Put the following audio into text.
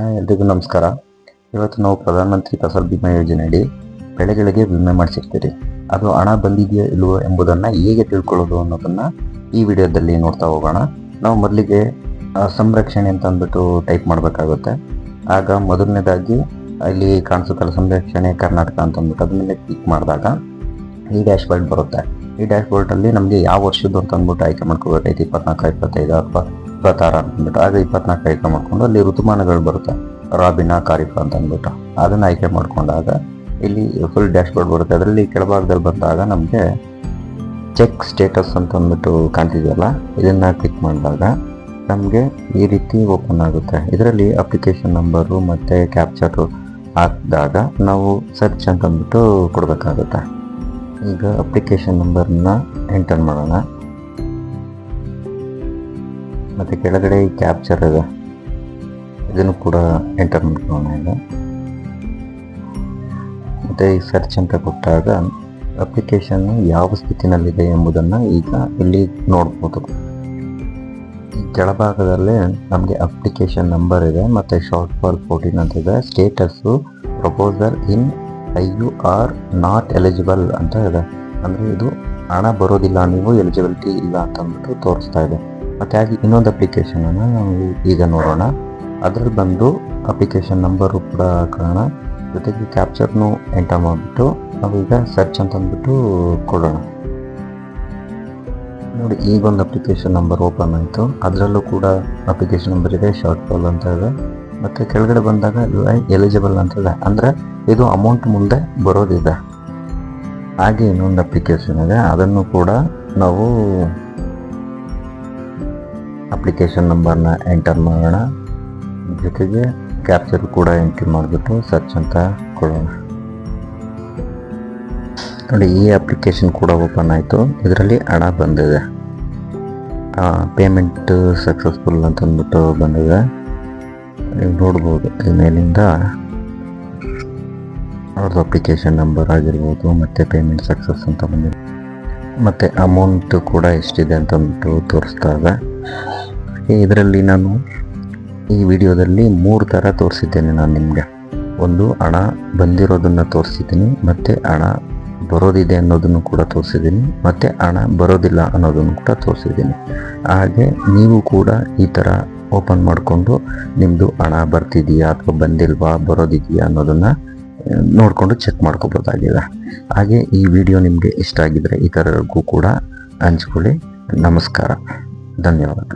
ಎಲ್ರಿಗೂ ನಮಸ್ಕಾರ. ಇವತ್ತು ನಾವು ಪ್ರಧಾನಮಂತ್ರಿ ಫಸಲ್ ಬಿಮಾ ಯೋಜನೆಯಡಿ ಬೆಳೆಗಳಿಗೆ ವಿಮೆ ಮಾಡಿಸಿರ್ತೀರಿ. ಅದು ಹಣ ಬಂದಿದೆಯೋ ಇಲ್ವೋ ಎಂಬುದನ್ನು ಹೇಗೆ ತಿಳ್ಕೊಳ್ಳೋದು ಅನ್ನೋದನ್ನು ಈ ವಿಡಿಯೋದಲ್ಲಿ ನೋಡ್ತಾ ಹೋಗೋಣ. ನಾವು ಮೊದಲಿಗೆ ಸಂರಕ್ಷಣೆ ಅಂತ ಅಂದ್ಬಿಟ್ಟು ಟೈಪ್ ಮಾಡಬೇಕಾಗುತ್ತೆ. ಆಗ ಮೊದಲನೇದಾಗಿ ಇಲ್ಲಿ ಕಾಣಿಸುತ್ತಲ್ಲ ಸಂರಕ್ಷಣೆ ಕರ್ನಾಟಕ ಅಂತ ಅಂದ್ಬಿಟ್ಟು ಅದನ್ನ ಕ್ಲಿಕ್ ಮಾಡಿದಾಗ ಈ ಡ್ಯಾಶ್ ಬೋರ್ಡ್ ಬರುತ್ತೆ. ಈ ಡ್ಯಾಶ್ ಬೋರ್ಡಲ್ಲಿ ನಮಗೆ ಯಾವ ವರ್ಷದ್ದು ಅಂತ ಅಂದ್ಬಿಟ್ಟು ಆಯ್ಕೆ ಮಾಡ್ಕೋಬೇಕಾಯ್ತು? ಇಪ್ಪತ್ನಾಲ್ಕು, ಇಪ್ಪತ್ತೈದು ಅಥವಾ ಇಪ್ಪತ್ತಾರು ಅಂತ ಅಂದ್ಬಿಟ್ಟು ಆಗ ಇಪ್ಪತ್ನಾಲ್ಕು ಆಯ್ಕೆ ಮಾಡ್ಕೊಂಡು ಅಲ್ಲಿ ಋತುಮಾನಗಳು ಬರುತ್ತೆ. ರಾಬಿನ ಕಾರಿಫ ಅಂತ ಅಂದ್ಬಿಟ್ಟು. ಅದನ್ನು ಆಯ್ಕೆ ಮಾಡಿಕೊಂಡಾಗ ಇಲ್ಲಿ ಫುಲ್ ಡ್ಯಾಶ್ ಬೋರ್ಡ್ ಬರುತ್ತೆ. ಅದರಲ್ಲಿ ಕೆಳಭಾಗದಲ್ಲಿ ಬಂದಾಗ ನಮಗೆ ಚೆಕ್ ಸ್ಟೇಟಸ್ ಅಂತ ಅಂದ್ಬಿಟ್ಟು ಕಾಣ್ತಿದೆಯಲ್ಲ, ಇದನ್ನು ಕ್ಲಿಕ್ ಮಾಡಿದಾಗ ನಮಗೆ ಈ ರೀತಿ ಓಪನ್ ಆಗುತ್ತೆ. ಇದರಲ್ಲಿ ಅಪ್ಲಿಕೇಶನ್ ನಂಬರು ಮತ್ತು ಕ್ಯಾಪ್ಚರು ಹಾಕಿದಾಗ ನಾವು ಸರ್ಚ್ ಅಂತ ಅಂದ್ಬಿಟ್ಟು ಕೊಡಬೇಕಾಗುತ್ತೆ. ಈಗ ಅಪ್ಲಿಕೇಶನ್ ನಂಬರ್ನ ಎಂಟರ್ ಮಾಡೋಣ. ಮತ್ತು ಕೆಳಗಡೆ ಕ್ಯಾಪ್ಚರ್ ಇದೆ. ಇದನ್ನು ಕೂಡ ಎಂಟರ್ ಮಾಡ್ಕೊಳ್ಳೋಣ ಈಗ. ಮತ್ತು ಈ ಸರ್ಚ್ ಅಂತ ಕೊಟ್ಟಾಗ ಅಪ್ಲಿಕೇಶನ್ ಯಾವ ಸ್ಥಿತಿನಲ್ಲಿದೆ ಎಂಬುದನ್ನು ಈಗ ಇಲ್ಲಿ ನೋಡ್ಬೋದು. ಕೆಳಭಾಗದಲ್ಲಿ ನಮಗೆ ಅಪ್ಲಿಕೇಶನ್ ನಂಬರ್ ಇದೆ, ಮತ್ತು ಶಾರ್ಟ್ ಫಾಲ್ ಫೋರ್ಟೀನ್ ಅಂತ ಇದೆ status proposal in I you are not eligible ಅಂತ ಇದೆ. ಅಂದರೆ ಇದು ಹಣ ಬರೋದಿಲ್ಲ, ನೀವು ಎಲಿಜಿಬಿಲಿಟಿ ಇಲ್ಲ ಅಂತ ಅಂದ್ಬಿಟ್ಟು ತೋರಿಸ್ತಾ ಇದೆ. ಮತ್ತು ಹಾಗೆ ಇನ್ನೊಂದು ಅಪ್ಲಿಕೇಶನನ್ನು ನಾವು ಈಗ ನೋಡೋಣ. ಅದರಲ್ಲಿ ಬಂದು ಅಪ್ಲಿಕೇಶನ್ ನಂಬರು ಕೂಡ ಹಾಕೋಣ. ಜೊತೆಗೆ ಕ್ಯಾಪ್ಚರ್ನು ಎಂಟರ್ ಮಾಡಿಬಿಟ್ಟು ನಾವೀಗ ಸರ್ಚ್ ಅಂತ ಅಂದ್ಬಿಟ್ಟು ಕೊಡೋಣ. ನೋಡಿ, ಈಗ ಒಂದು ಅಪ್ಲಿಕೇಶನ್ ನಂಬರ್ ಓಪನ್ ಆಯಿತು. ಅದರಲ್ಲೂ ಕೂಡ ಅಪ್ಲಿಕೇಶನ್ ನಂಬರ್ ಇದೆ ಶಾರ್ಟ್ ಫಾಲ್ ಅಂತ ಇದೆ. ಮತ್ತು ಕೆಳಗಡೆ ಬಂದಾಗ ಎಲಿಜಿಬಲ್ ಅಂತ ಇದೆ. ಅಂದರೆ ಇದು ಅಮೌಂಟ್ ಮುಂದೆ ಬರೋದಿದೆ. ಹಾಗೆ ಇನ್ನೊಂದು ಅಪ್ಲಿಕೇಶನ್ ಇದೆ. ಅದನ್ನು ಕೂಡ ನಾವು ಅಪ್ಲಿಕೇಶನ್ ನಂಬರ್ನ ಎಂಟರ್ ಮಾಡೋಣ. ಜೊತೆಗೆ ಕ್ಯಾಪ್ಚರ್ ಕೂಡ ಎಂಟ್ರಿ ಮಾಡಿಬಿಟ್ಟು ಸರ್ಚ್ ಅಂತ ಕೊಡೋಣ. ನೋಡಿ, ಈ ಅಪ್ಲಿಕೇಶನ್ ಕೂಡ ಓಪನ್ ಆಯಿತು. ಇದರಲ್ಲಿ ಹಣ ಬಂದಿದೆ. ಪೇಮೆಂಟ್ ಸಕ್ಸಸ್ಫುಲ್ ಅಂತ ಅಂದ್ಬಿಟ್ಟು ಬಂದಿದೆ. ನೀವು ನೋಡ್ಬೋದು, ಈ ಮೇಲಿಂದ ಅವ್ರದ್ದು ಅಪ್ಲಿಕೇಶನ್ ನಂಬರ್ ಆಗಿರ್ಬೋದು, ಮತ್ತು ಪೇಮೆಂಟ್ ಸಕ್ಸಸ್ ಅಂತ ಬಂದಿದೆ. ಮತ್ತು ಅಮೌಂಟ್ ಕೂಡ ಎಷ್ಟಿದೆ ಅಂತ ಅಂದ್ಬಿಟ್ಟು ತೋರಿಸ್ತಾ ಇದೆ. ಇದರಲ್ಲಿ ನಾನು ಈ ವಿಡಿಯೋದಲ್ಲಿ ಮೂರು ಥರ ತೋರಿಸಿದ್ದೇನೆ ನಾನು ನಿಮಗೆ. ಒಂದು, ಹಣ ಬಂದಿರೋದನ್ನು ತೋರಿಸಿದ್ದೀನಿ, ಮತ್ತು ಹಣ ಬರೋದಿದೆ ಅನ್ನೋದನ್ನು ಕೂಡ ತೋರಿಸಿದ್ದೀನಿ, ಮತ್ತು ಹಣ ಬರೋದಿಲ್ಲ ಅನ್ನೋದನ್ನು ಕೂಡ ತೋರಿಸಿದ್ದೀನಿ. ಹಾಗೆ ನೀವು ಕೂಡ ಈ ಥರ ಓಪನ್ ಮಾಡಿಕೊಂಡು ನಿಮ್ಮದು ಹಣ ಬರ್ತಿದೆಯಾ ಅಥವಾ ಬಂದಿಲ್ವಾ, ಬರೋದಿದೆಯಾ ಅನ್ನೋದನ್ನು ನೋಡಿಕೊಂಡು ಚೆಕ್ ಮಾಡ್ಕೋಬೋದಾಗಿದೆ. ಹಾಗೆ ಈ ವಿಡಿಯೋ ನಿಮಗೆ ಇಷ್ಟ ಆಗಿದ್ರೆ ಈ ಥರಗೂ ಕೂಡ ಹಂಚ್ಕೊಳ್ಳಿ. ನಮಸ್ಕಾರ. धन्यवाद